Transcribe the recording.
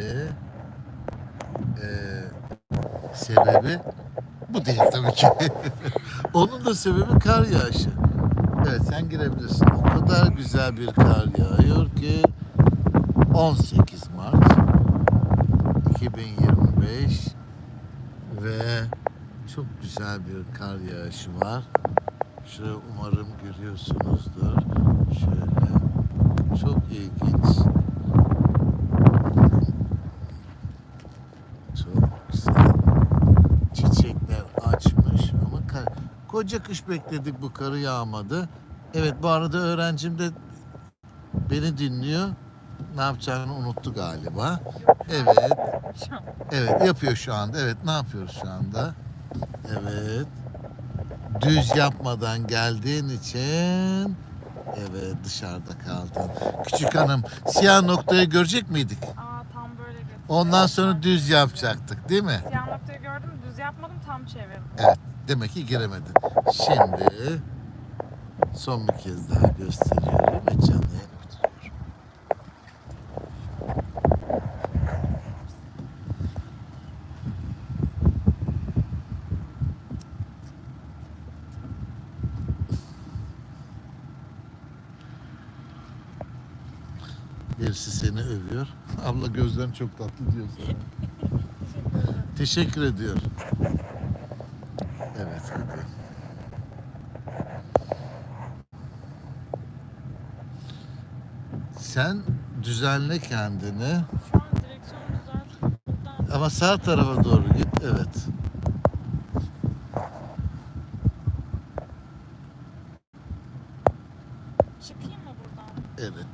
Ee, sebebi bu değil tabii ki. Onun da sebebi kar yağışı. Evet sen girebilirsin. O kadar güzel bir kar yağıyor ki 18 Mart 2025 ve çok güzel bir kar yağışı var. Şöyle umarım görüyorsunuzdur. Şöyle çok ilginç. Çok güzel. Çiçekler açmış ama kar... koca kış bekledik bu karı yağmadı. Evet bu arada öğrencim de beni dinliyor. Ne yapacağını unuttu galiba. Evet. Evet yapıyor şu anda. Evet ne yapıyoruz şu anda? Evet. Düz yapmadan geldiğin için evet dışarıda kaldın. Küçük hanım siyah noktayı görecek miydik? Aa. Ondan sonra düz yapacaktık değil mi? Siyah noktayı gördüm düz yapmadım tam çevirdim. Evet demek ki giremedin. Şimdi son bir kez daha gösteriyorum ve canlı Birisi seni övüyor. Abla gözlerin çok tatlı diyor sana. Teşekkür ediyor. Evet. Hadi. Sen düzenle kendini. Ama sağ tarafa doğru git. Evet. Çıkayım mı buradan? Evet.